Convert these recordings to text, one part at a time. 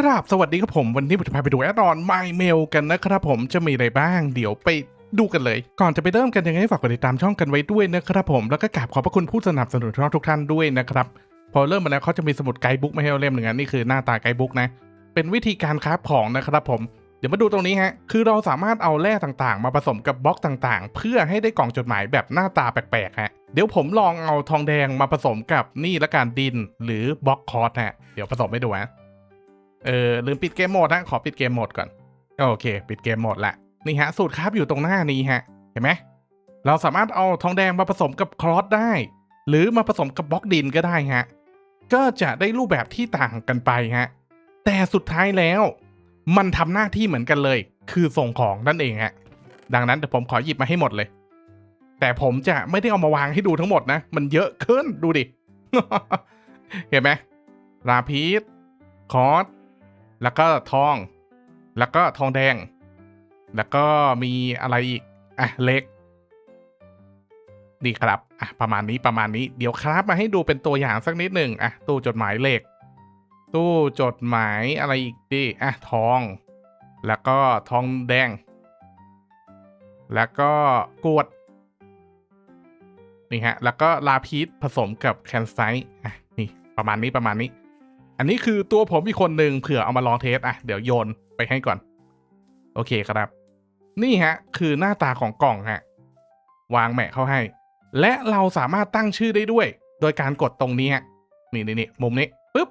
ครับ สวัสดีครับผม วันนี้ผมจะพาไปดูแอดออน My Mail กันนะครับผมจะมีอะไรบ้าง เดี๋ยวไปดูกันเลย ก่อนจะไปเริ่มกันยังไงฝากกดติดตามช่องกันไว้ด้วยนะครับผม แล้วก็กราบขอบพระคุณผู้สนับสนุนช่องทุกท่านด้วยนะครับ พอเริ่มมาแล้วเขาจะมีสมุดไกด์บุ๊กมาให้เราเล่มหนึ่งอันนี่คือหน้าตาไกด์บุ๊กนะ เป็นวิธีการคราฟของนะครับผม เดี๋ยวมาดูตรงนี้ฮะ คือเราสามารถเอาแร่ต่างๆ มาผสมกับบล็อกต่างๆ เพื่อให้ได้กล่องจดหมายแบบหน้าตาแปลกๆฮะ เดี๋ยวผมลองเอาทองแดงมาผสมกับนี่ละกันดิน หรือบล็อกคอร์สฮะ เดี๋ยวผสมให้ดูฮะ เออลืมปิดเกมโหมดนะขอปิดเกมโหมดก่อน โอเค ปิดเกมโหมดละนี่ฮะ สูตรคราฟอยู่ตรงหน้านี้ฮะ เห็นไหมเราสามารถเอาทองแดงมาผสมกับคลอสได้ หรือมาผสมกับบล็อกดินก็ได้ฮะ ก็จะได้รูปแบบที่ต่างกันไปฮะ แต่สุดท้ายแล้ว มันทำหน้าที่เหมือนกันเลย คือส่งของนั่นเองฮะ ดังนั้นเดี๋ยวผมขอหยิบมาให้หมดเลย แต่ผมจะไม่ได้เอามาวางให้ดูทั้งหมดนะ มันเยอะขึ้นดูดิ เห็นไหมลาพีสคอร์ส แล้วก็ทอง แล้วก็ทองแดง แล้วก็มีอะไรอีก อะ เล็ก นี่ครับ อะ ประมาณนี้ประมาณนี้ เดี๋ยวครับมาให้ดูเป็นตัวอย่างสักนิดหนึ่งอะ ตู้จดหมายเหล็ก ตู้จดหมายอะไรอีกดิ อะ ทอง แล้วก็ทองแดง แล้วก็กรวด นี่ฮะ แล้วก็ลาพีสผสมกับแคนไซต์อะ นี่ประมาณนี้ประมาณนี้ อันนี้คือตัวผมอีกคนหนึ่งเผื่อเอามาลองเทสอะเดี๋ยวโยนไปให้ก่อน โอเคครับ นี่ฮะ คือหน้าตาของกล่องฮะ วางแมะเข้าให้ และเราสามารถตั้งชื่อได้ด้วย โดยการกดตรงนี้ฮะนี่นี่นี่มุมนี้ปุ๊บ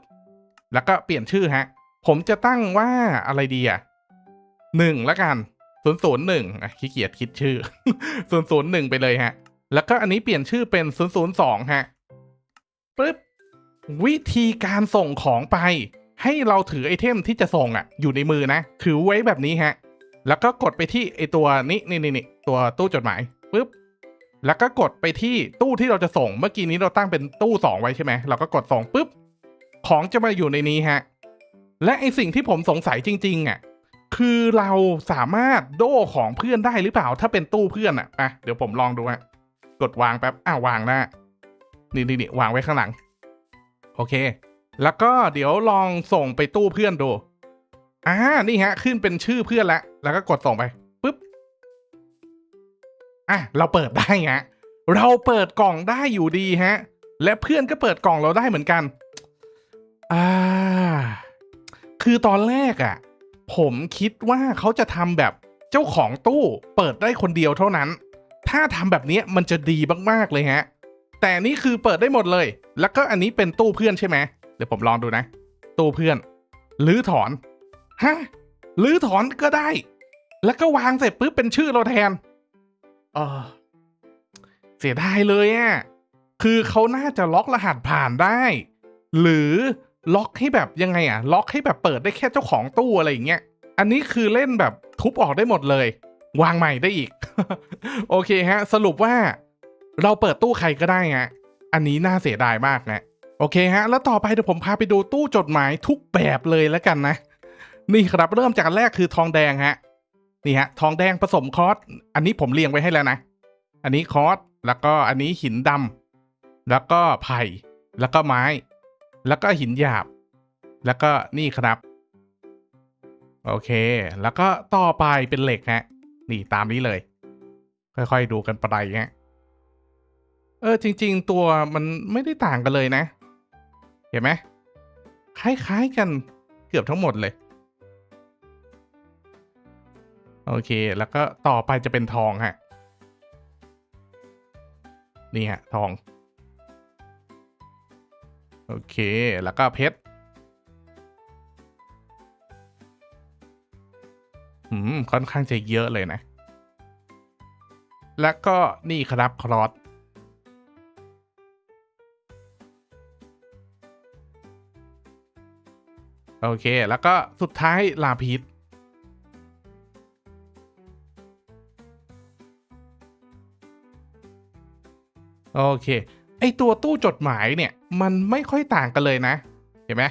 แล้วก็เปลี่ยนชื่อฮะ ผมจะตั้งว่าอะไรดีอะหนึ่งละกันศูนย์ศูนย์หนึ่งขี้เกียจคิดชื่อศูนย์ศูนย์หนึ่งไปเลยฮะ แล้วก็อันนี้เปลี่ยนชื่อเป็นศูนย์ศูนย์สองฮะปุ๊บ วิธีการส่งของไป ให้เราถือไอเทมที่จะส่งอะ อยู่ในมือนะ ถือไว้แบบนี้ฮะ แล้วก็กดไปที่ไอตัวนี้นี่นี่นตัวตู้จดหมายปุ๊บแล้วก็กดไปที่ตู้ที่เราจะส่ง เมื่อกี้นี้เราตั้งเป็นตู้สองไว้ใช่ไหมเราก็กดส่งปุ๊บของจะมาอยู่ในนี้ฮะ และไอสิ่งที่ผมสงสัยจริงๆอะคือเราสามารถโด้ของเพื่อนได้หรือเปล่า ถ้าเป็นตู้เพื่อนอะอะเดี๋ยวผมลองดูฮะกดวางแป๊บอ้าววางน้านี่นี่นี่วางไว้ข้างหลัง โอเค แล้วก็เดี๋ยวลองส่งไปตู้เพื่อนดูอ่านี่ฮะ ขึ้นเป็นชื่อเพื่อนแล้วแล้วก็กดส่งไปปุ๊บอะเราเปิดได้ฮะเราเปิดกล่องได้อยู่ดีฮะ และเพื่อนก็เปิดกล่องเราได้เหมือนกันอ่าคือตอนแรกอะ่ะ ผมคิดว่าเขาจะทำแบบเจ้าของตู้เปิดได้คนเดียวเท่านั้น ถ้าทำแบบนี้มันจะดีมาก ๆ เลยฮะ แต่นี่คือเปิดได้หมดเลย แล้วก็อันนี้เป็นตู้เพื่อนใช่ไหมเดี๋ยวผมลองดูนะ ตู้เพื่อนลื้อถอนฮะลื้อถอนก็ได้ แล้วก็วางเสร็จปุ๊บเป็นชื่อเราแทนเออเสียดายเลยอะ่ะคือเขาน่าจะล็อกรหัสผ่านได้ หรือล็อกให้แบบยังไงอะ่ะ ล็อกให้แบบเปิดได้แค่เจ้าของตู้อะไรอย่างเงี้ยอันนี้คือเล่นแบบทุบออกได้หมดเลย วางใหม่ได้อีก โอเคฮะ สรุปว่า เราเปิดตู้ใครก็ได้ฮะอันนี้น่าเสียดายมากนะโอเคฮะ แล้วต่อไปเดี๋ยวผมพาไปดูตู้จดหมายทุกแบบเลยแล้วกันนะ นี่ครับเริ่มจากแรกคือทองแดงฮะ นี่ฮะ ทองแดงผสมคอสอันนี้ผมเรียงไว้ให้แล้วนะ อันนี้คอสแล้วก็อันนี้หินดำแล้วก็ไผ่แล้วก็ไม้ แล้วก็หินหยาบ แล้วก็นี่ครับ โอเค แล้วก็ต่อไปเป็นเหล็กฮะ นี่ตามนี้เลย ค่อยๆดูกันไปฮะ เออจริง ๆ ตัวมันไม่ได้ต่างกันเลยนะ เห็นไหมคล้าย ๆ กันเกือบทั้งหมดเลย โอเค แล้วก็ต่อไปจะเป็นทองฮะ นี่ฮะ ทอง โอเค แล้วก็เพชรอืม ค่อนข้างจะเยอะเลยนะ แล้วก็นี่ครับครอส โอเค แล้วก็สุดท้ายลาพิษโอเค ไอตัวตู้จดหมายเนี่ย มันไม่ค่อยต่างกันเลยนะ เห็นไหม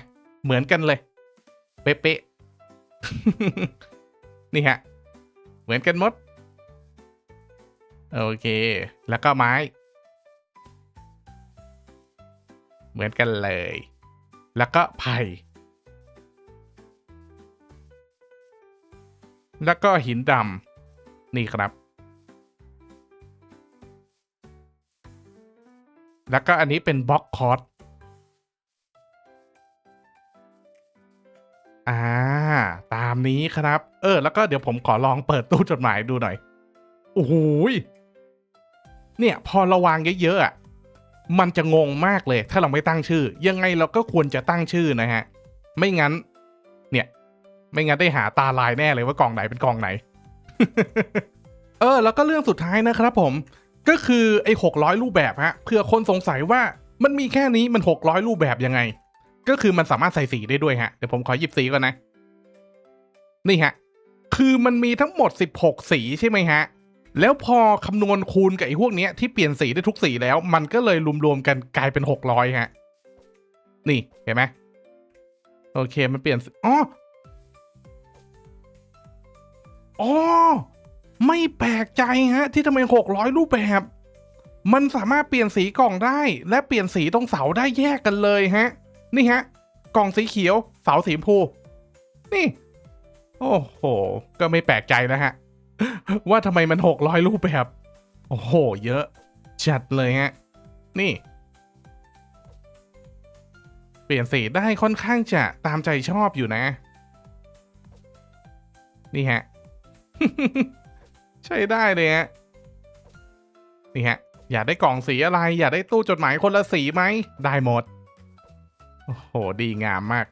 เหมือนกันเลย เป๊ะๆนี่ฮะ เหมือนกันหมด โอเค แล้วก็ไม้ เหมือนกันเลย แล้วก็ไผ่ แล้วก็หินดำนี่ครับ แล้วก็อันนี้เป็นบล็อกคอร์สอ่า ตามนี้ครับ เออ แล้วก็เดี๋ยวผมขอลองเปิดตู้จดหมายดูหน่อย โอ้โหยเนี่ย พอราวางเยอะๆอะมันจะงงมากเลย ถ้าเราไม่ตั้งชื่อ ยังไงเราก็ควรจะตั้งชื่อนะฮะ ไม่งั้น ไม่งั้นได้หาตาลายแน่เลยว่ากล่องไหนเป็นกล่องไหน เออ แล้วก็เรื่องสุดท้ายนะครับผม ก็คือไอ้หกร้อยรูปแบบฮะเผื่อคนสงสัยว่ามันมีแค่นี้มันหกร้อยรูปแบบยังไง ก็คือมันสามารถใส่สีได้ด้วยฮะเดี๋ยวผมขอหยิบสีก่อนนะ นี่ฮะ คือมันมีทั้งหมด16สีใช่ไหมฮะแล้วพอคำนวณคูณกับไอ้พวกเนี้ยที่เปลี่ยนสีได้ทุกสีแล้ว มันก็เลยรวมๆกันกลายเป็น600ฮะ นี่เห็นไหมโอเคมันเปลี่ยนอ๋อ อ๋อ ไม่แปลกใจฮะ ที่ทำไมหกร้อยรูปแบบ มันสามารถเปลี่ยนสีกล่องได้ และเปลี่ยนสีตรงเสาได้แยกกันเลยฮะ นี่ฮะ กล่องสีเขียว เสาสีชมพู นี่ โอ้โห ก็ไม่แปลกใจนะฮะ ว่าทำไมมันหกร้อยรูปแบบ โอ้โห เยอะ จัดเลยฮะ นี่ เปลี่ยนสีได้ค่อนข้างจะตามใจชอบอยู่นะ นี่ฮะ ใช่ได้เลยฮะนี่ฮะ อยากได้กล่องสีอะไร อยากได้ตู้จดหมายคนละสีไหม ได้หมด โอ้โห ดีงามมาก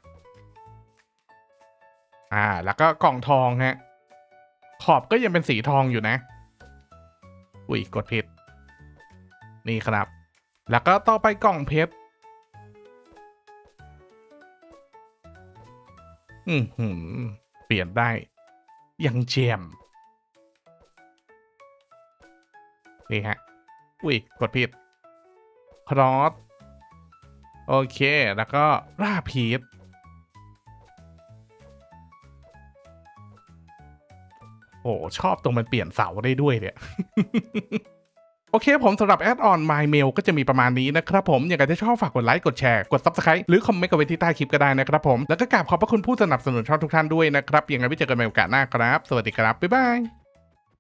อ่า แล้วก็กล่องทองฮะ ขอบก็ยังเป็นสีทองอยู่นะ อุ้ย กดผิด นี่ครับ แล้วก็ต่อไปกล่องเพชรอือหือเปลี่ยนได้ อย่างเจมนี่ฮะ อุ้ย กดผิดครอสโอเค แล้วก็ราพีทโอ้ชอบตรงมันเปลี่ยนเสาได้ด้วยเนี่ย อเคผมสำหรับแอดออน My Mail ก็จะมีประมาณนี้นะครับผมอยากจะชอบฝากกดไลค์กดแชร์กด Subscribe หรือคอมเมนต์กันไว้ที่ใต้คลิปก็ได้นะครับผมแล้วก็กราบขอบพระคุณผู้สนับสนุนช่องทุกท่านด้วยนะครับยังไงไว้เจอกันใหม่โอกาสหน้าครับ สวัสดีครับบ๊ายบาย